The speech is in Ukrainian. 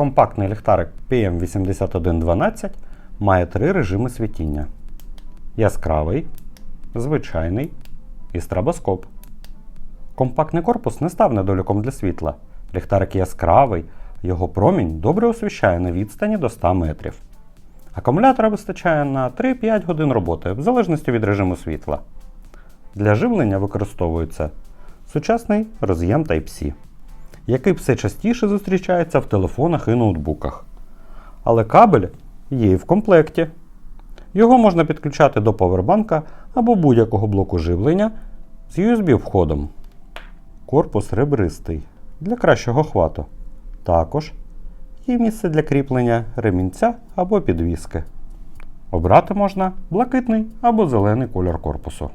Компактний ліхтарик PM8112 має три режими світіння: яскравий, звичайний і стробоскоп. Компактний корпус не став недоліком для світла. Ліхтарик яскравий, його промінь добре освіщає на відстані до 100 метрів. Акумулятора вистачає на 3-5 годин роботи, в залежності від режиму світла. Для живлення використовується сучасний роз'єм Type-C, який все частіше зустрічається в телефонах і ноутбуках. Але кабель є і в комплекті. Його можна підключати до повербанка або будь-якого блоку живлення з USB-входом. Корпус ребристий для кращого хвату. Також є місце для кріплення ремінця або підвіски. Обрати можна блакитний або зелений кольор корпусу.